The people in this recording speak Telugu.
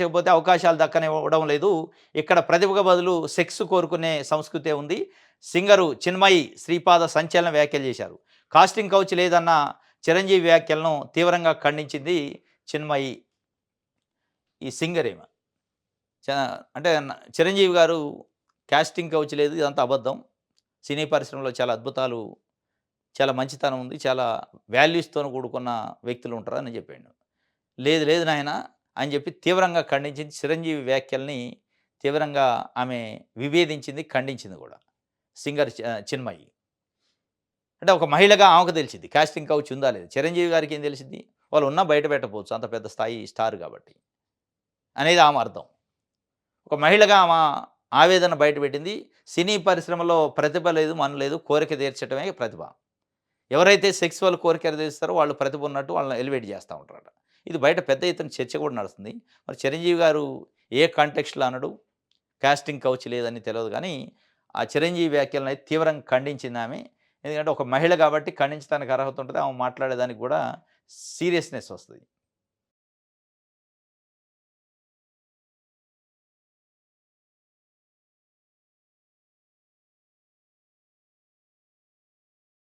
చేయకపోతే అవకాశాలు దక్కనివ్వడం లేదు. ఇక్కడ ప్రతిభకు బదులు సెక్స్ కోరుకునే సంస్కృతే ఉంది. సింగరు చిన్మయి శ్రీపాద సంచలన వ్యాఖ్యలు చేశారు. కాస్టింగ్ కౌచ్ లేదన్న చిరంజీవి వ్యాఖ్యలను తీవ్రంగా ఖండించింది చిన్మయి. ఈ సింగర్ ఏమ అంటే చిరంజీవి గారు కాస్టింగ్ కౌచ్ లేదు ఇదంతా అబద్ధం. సినీ పరిశ్రమలో చాలా అద్భుతాలు చాలా మంచితనం ఉంది చాలా వాల్యూస్తో కూడుకున్న వ్యక్తులు ఉంటారని చెప్పాడు లేదు లేదు నాయన అని చెప్పి తీవ్రంగా ఖండించింది. చిరంజీవి వ్యాఖ్యల్ని తీవ్రంగా ఆమె విభేదించింది ఖండించింది కూడా. సింగర్ చి- చిన్మయి. అంటే ఒక మహిళగా ఆమెకు తెలిసింది. కాస్టింగ్ కౌచ్ ఉందా లేదు? చిరంజీవి గారికి ఏం తెలిసింది? వాళ్ళు ఉన్నా బయట పెట్టపోవచ్చు అంత పెద్ద స్థాయి స్టార్ కాబట్టి. అనేది ఆమె అర్థం. ఒక మహిళగా ఆమె ఆవేదన బయటపెట్టింది సినీ పరిశ్రమలో ప్రతిభ లేదు మన లేదు కోరిక తీర్చడమే ప్రతిభ. ఎవరైతే సెక్సువల్ కోరిక తీరుస్తారో వాళ్ళు ప్రతిభ ఉన్నట్టు వాళ్ళని ఎలివేట్ చేస్తూ ఉంటారు ఇది బయట పెద్ద ఎత్తున చర్చ కూడా నడుస్తుంది. మరి చిరంజీవి గారు ఏ కాంటెక్స్ట్లో అనడు? కాస్టింగ్ కౌచ్ లేదని తెలియదు కానీ ఆ చిరంజీవి వ్యాఖ్యలను అయితే తీవ్రంగా ఖండించింది ఆమె. ఎందుకంటే ఒక మహిళ కాబట్టి ఖండించడానికి అర్హత ఉంటుంది. ఆమె మాట్లాడేదానికి కూడా సీరియస్నెస్ వస్తుంది.